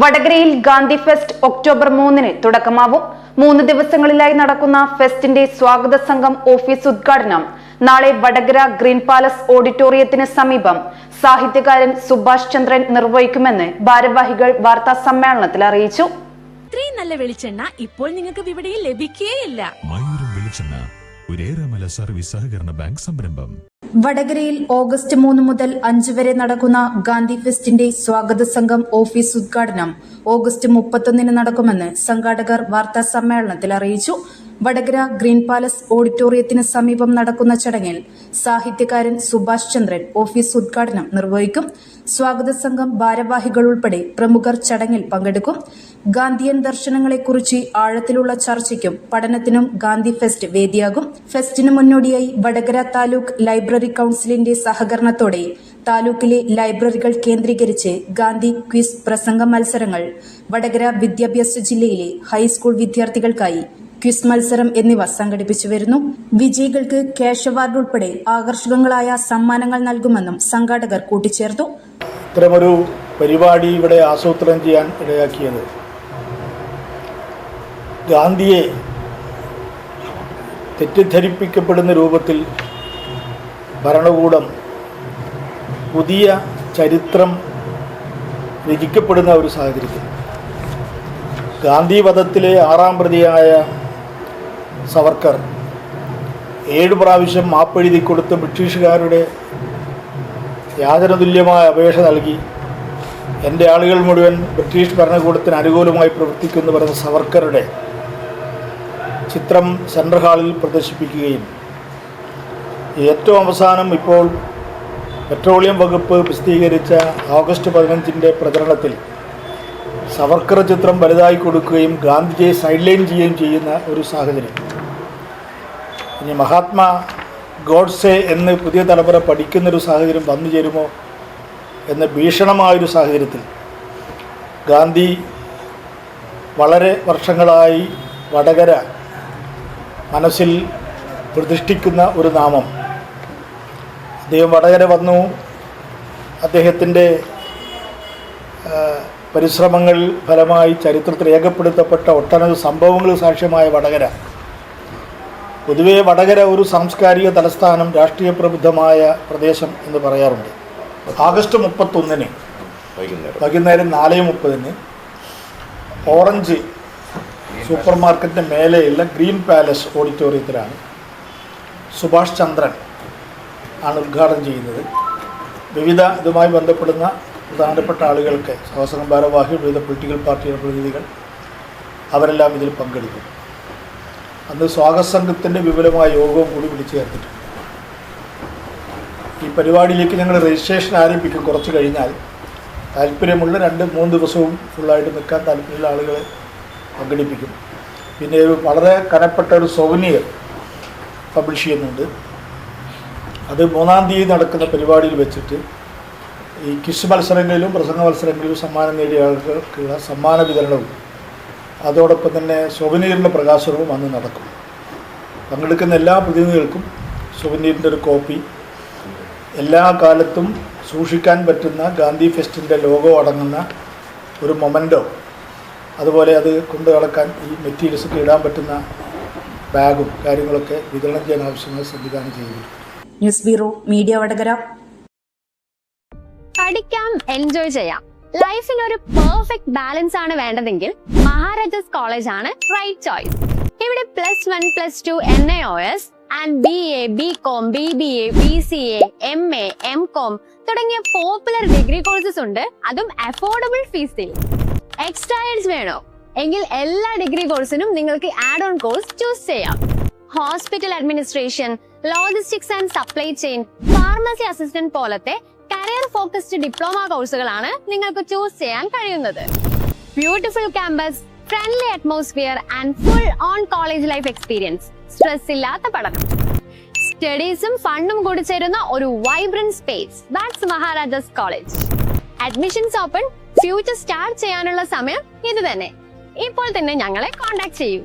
വടകരയിൽ Gandhi fest October മൂന്നിന് തുടക്കമാവും. മൂന്ന് ദിവസങ്ങളിലായി നടക്കുന്ന ഫെസ്റ്റിന്റെ സ്വാഗത സംഘം ഓഫീസ് ഉദ്ഘാടനം. നാളെ വടകര ഗ്രീൻ പാലസ് ഓഡിറ്റോറിയത്തിന് സമീപം സാഹിത്യകാരൻ സുഭാഷ് ചന്ദ്രൻ നിർവഹിക്കുമെന്ന് ഭാരവാഹികൾ വാർത്താ സമ്മേളനത്തിൽ അറിയിച്ചു. ഇത്രയും നല്ല വെളിച്ചെണ്ണ ഇപ്പോൾ നിങ്ങൾക്ക് വിപണിയിൽ ലഭിക്കുകയില്ല മയൂരം വെളിച്ചെണ്ണ ഒരേറെമല സർവീസ് സഹകരണ ബാങ്ക് സംരംഭം. വടകരയിൽ ഓഗസ്റ്റ് മൂന്ന് മുതൽ അഞ്ച് വരെ നടക്കുന്ന ഗാന്ധി ഫെസ്റ്റിന്റെ സ്വാഗത സംഘം ഓഫീസ് ഉദ്ഘാടനം ഓഗസ്റ്റ് മുപ്പത്തൊന്നിന് നടക്കുമെന്ന് സംഘാടകർ വാർത്താ സമ്മേളനത്തിൽ അറിയിച്ചു. വടകര ഗ്രീൻ പാലസ് ഓഡിറ്റോറിയത്തിന് സമീപം നടക്കുന്ന ചടങ്ങിൽ സാഹിത്യകാരൻ സുഭാഷ് ചന്ദ്രൻ ഓഫീസ് ഉദ്ഘാടനം നിർവഹിക്കും. സ്വാഗത സംഘം ഭാരവാഹികൾ ഉൾപ്പെടെ പ്രമുഖർ ചടങ്ങിൽ പങ്കെടുക്കും. ഗാന്ധിയൻ ദർശനങ്ങളെക്കുറിച്ച് ആഴത്തിലുള്ള ചർച്ചയ്ക്കും പഠനത്തിനും ഗാന്ധി ഫെസ്റ്റ് വേദിയാകും. ഫെസ്റ്റിന് മുന്നോടിയായി വടകര താലൂക്ക് ലൈബ്രറി കൌൺസിലിന്റെ സഹകരണത്തോടെ താലൂക്കിലെ ലൈബ്രറികൾ കേന്ദ്രീകരിച്ച് ഗാന്ധി ക്വിസ് പ്രസംഗ മത്സരങ്ങൾ വടകര വിദ്യാഭ്യാസ ജില്ലയിലെ ഹൈസ്കൂൾ വിദ്യാർത്ഥികൾക്കായി ക്വിസ് മത്സരം എന്നിവ സംഘടിപ്പിച്ചു വരുന്നു. വിജയികൾക്ക് ക്യാഷ് അവാർഡ് ഉൾപ്പെടെ ആകർഷകങ്ങളായ സമ്മാനങ്ങൾ നൽകുമെന്നും സംഘാടകർ കൂട്ടിച്ചേർത്തു. ഇത്തരമൊരു പരിപാടി ഇവിടെ ആസൂത്രണം ചെയ്യാൻ ഇടയാക്കിയത് ഗാന്ധിയെ തെറ്റിദ്ധരിപ്പിക്കപ്പെടുന്ന രൂപത്തിൽ ഭരണകൂടം പുതിയ ചരിത്രം രചിക്കപ്പെടുന്ന ഒരു സാഹചര്യത്തിൽ ഗാന്ധി വധത്തിലെ ആറാം പ്രതിയായ സവർക്കർ. ഏഴ് പ്രാവശ്യം മാപ്പെഴുതി കൊടുത്ത് ബ്രിട്ടീഷുകാരുടെ യാതനതുല്യമായ അപേക്ഷ നൽകി. എന്റെ ആളുകൾ മുഴുവൻ ബ്രിട്ടീഷ് ഭരണകൂടത്തിന് അനുകൂലമായി പ്രവർത്തിക്കുന്നു പറഞ്ഞ സവർക്കറുടെ ചിത്രം സെൻട്രൽ ഹാളിൽ പ്രദർശിപ്പിക്കുകയും. ഏറ്റവും അവസാനം ഇപ്പോൾ പെട്രോളിയം വകുപ്പ് പ്രസിദ്ധീകരിച്ച ഓഗസ്റ്റ് പതിനഞ്ചിന്റെ പ്രചരണത്തിൽ സവർക്കർ ചിത്രം വലുതായി കൊടുക്കുകയും ഗാന്ധിജിയെ സൈഡ് ലൈൻ ചെയ്യുകയും ചെയ്യുന്ന ഒരു സാഹചര്യം. ഇനി മഹാത്മാ ഗോഡ്സെ എന്ന് പുതിയ തലമുറ പഠിക്കുന്നൊരു സാഹചര്യം വന്നു ചേരുമോ എന്ന ഭീഷണമായൊരു സാഹചര്യത്തിൽ ഗാന്ധി വളരെ വർഷങ്ങളായി വടകര മനസ്സിൽ പ്രതിഷ്ഠിക്കുന്ന ഒരു നാമം. അദ്ദേഹം വടകര വന്നു. അദ്ദേഹത്തിന്റെ പരിശ്രമങ്ങൾ ഫലമായി ചരിത്രത്തിൽ രേഖപ്പെടുത്തപ്പെട്ട ഒട്ടനവധി സംഭവങ്ങൾ സാക്ഷ്യമായ വടകര. പൊതുവേ വടകര ഒരു സാംസ്കാരിക തലസ്ഥാനം രാഷ്ട്രീയ പ്രബുദ്ധമായ പ്രദേശം എന്ന് പറയാറുണ്ട്. ആഗസ്റ്റ് മുപ്പത്തൊന്നിന് വൈകുന്നേരം. നാല് മുപ്പതിന് ഓറഞ്ച് സൂപ്പർ മാർക്കറ്റിന്റെ മേലെയുള്ള ഗ്രീൻ പാലസ് ഓഡിറ്റോറിയത്തിലാണ് സുഭാഷ് ചന്ദ്രൻ ആണ് ഉദ്ഘാടനം ചെയ്യുന്നത്. വിവിധ ഇതുമായി ബന്ധപ്പെടുന്ന പ്രധാനപ്പെട്ട ആളുകൾക്ക് സഹസ്രം ഭാരവാഹി വിവിധ പൊളിറ്റിക്കൽ പാർട്ടിയുടെ പ്രതിനിധികൾ അവരെല്ലാം ഇതിൽ പങ്കെടുക്കും. അന്ന് സ്വാഗത സംഘത്തിന്റെ വിപുലമായ യോഗവും കൂടി വിളിച്ചു ചേർത്തിട്ടുണ്ട്. ഈ പരിപാടിയിലേക്ക് ഞങ്ങൾ രജിസ്ട്രേഷൻ ആരംഭിക്കും കുറച്ച് കഴിഞ്ഞാൽ താല്പര്യമുള്ള രണ്ട് മൂന്ന് ദിവസവും ഫുള്ളായിട്ട് നിൽക്കാൻ താല്പര്യമുള്ള ആളുകളെ പങ്കെടുപ്പിക്കും. പിന്നെ ഒരു വളരെ കനപ്പെട്ട ഒരു സൊവനിയർ പബ്ലിഷ് ചെയ്യുന്നുണ്ട്. അത് മൂന്നാം തീയതി നടക്കുന്ന പരിപാടിയിൽ വെച്ചിട്ട് ഈ ക്വിസ് മത്സരങ്ങളിലും പ്രസംഗ മത്സരങ്ങളിലും സമ്മാനം നേടിയ ആളുകൾക്കുള്ള സമ്മാന വിതരണവും അതോടൊപ്പം തന്നെ സൊവനീറിന്റെ പ്രകാശനവും അന്ന് നടക്കും. പങ്കെടുക്കുന്ന എല്ലാ പ്രതിനിധികൾക്കും സൊവനീറിന്റെ ഒരു കോപ്പി എല്ലാ കാലത്തും സൂക്ഷിക്കാൻ പറ്റുന്ന ഗാന്ധി ഫെസ്റ്റിന്റെ ലോഗോ അടങ്ങുന്ന ഒരു മൊമെന്റോ അതുപോലെ അത് കൊണ്ടു നടക്കാൻ ഈ മെറ്റീരിയൽസൊക്കെ ഇടാൻ പറ്റുന്ന ബാഗും കാര്യങ്ങളൊക്കെ വിതരണം ചെയ്യാൻ ആവശ്യമായ സംവിധാനം ചെയ്തിട്ടുണ്ട് ന്യൂസ് ബ്യൂറോ മീഡിയ വടകര. പഠിക്കാം എൻജോയ് ചെയ്യാം. ലൈഫിൽ ഒരു പെർഫെക്റ്റ് ബാലൻസ് ആണ് വേണ്ടതെങ്കിൽ മഹാരാജാസ് കോളേജ് ആണ് റൈറ്റ് ചോയ്സ് ഇവിടെ plus one plus two N A O S and B A B com B B A B C A M A M com തുടങ്ങിയ popular degree courses ഉണ്ട്. അതും affordable ഫീസിൽ എക്സ്ട്രായൽസ് വേണോ? എങ്കിൽ എല്ലാ ഡിഗ്രി കോഴ്സിനും നിങ്ങൾക്ക് ആഡ് ഓൺ കോഴ്സ് ചൂസ് ചെയ്യാം. Hospital administration logistics and supply chain pharmacy assistant പോലത്തെ ഫോക്കസ്ഡ് ഡിപ്ലോമ കോഴ്സുകളാണ് നിങ്ങൾക്ക് ചൂസ് ചെയ്യാൻ കഴിയുന്നത്. Beautiful campus friendly atmosphere and full on college life experience stress ഇല്ലാത്ത പഠനം. സ്റ്റഡീസും ഫണ്ടും കൂടി ചേരുന്ന ഒരു vibrant space that's Maharajas college admissions open future start ചെയ്യാനുള്ള സമയം ഇത് തന്നെ. ഇപ്പോൾ തന്നെ ഞങ്ങളെ കോൺടാക്ട് ചെയ്യൂ.